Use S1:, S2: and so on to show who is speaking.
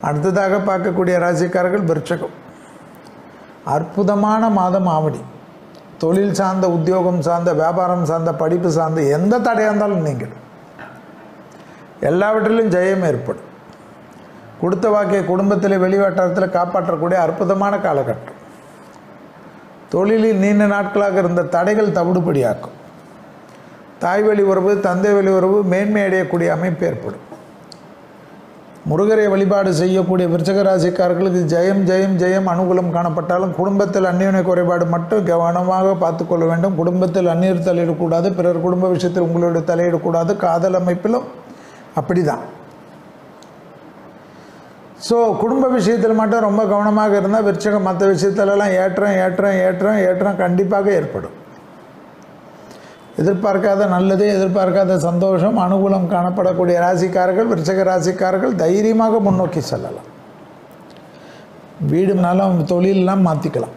S1: அடுத்ததாக பார்க்கக்கூடிய ராசிக்காரர்கள் விருட்சகம். அற்புதமான மாதம் ஆவணி. தொழில் சார்ந்த உத்தியோகம் சார்ந்த வியாபாரம் சார்ந்த படிப்பு சார்ந்த எந்த தடையாக இருந்தாலும் நீங்கள் எல்லாவற்றிலும் ஜெயம் ஏற்படும். கொடுத்த வாக்கிய குடும்பத்தில் வெளிவட்டாரத்தில் காப்பாற்றக்கூடிய அற்புதமான காலகட்டம். தொழிலில் நீண்ட நாட்களாக இருந்த தடைகள் தவிடுபடியாக்கும். தாய் வழி உறவு தந்தை வழி உறவு மேன்மை அடையக்கூடிய அமைப்பு ஏற்படும். முருகரை வழிபாடு செய்யக்கூடிய விருச்சக ராசிக்காரர்களுக்கு ஜெயம் ஜெயம் ஜெயம் அனுகூலம் காணப்பட்டாலும் குடும்பத்தில் அந்நியனை குறைபாடு மட்டும் கவனமாக பார்த்துக்கொள்ள வேண்டும். குடும்பத்தில் அந்நியர் தலையிடக்கூடாது பிறர் குடும்ப விஷயத்தில் உங்களுடைய தலையிடக்கூடாது. காதல் அமைப்பிலும் அப்படி தான் ஸோ குடும்ப விஷயத்தில் மட்டும் ரொம்ப கவனமாக இருந்தால் விருச்சகம் மற்ற விஷயத்துலலாம் ஏற்றம் ஏற்றம் ஏற்றம் ஏற்றம் கண்டிப்பாக ஏற்படும். எதிர்பார்க்காத நல்லது எதிர்பார்க்காத சந்தோஷம் அனுகூலம் காணப்படக்கூடிய ராசிக்காரர்கள் விருச்சக ராசிக்காரர்கள் தைரியமாக முன்னோக்கி செல்லலாம். வீடுனாலும் தொழிலெலாம் மாற்றிக்கலாம்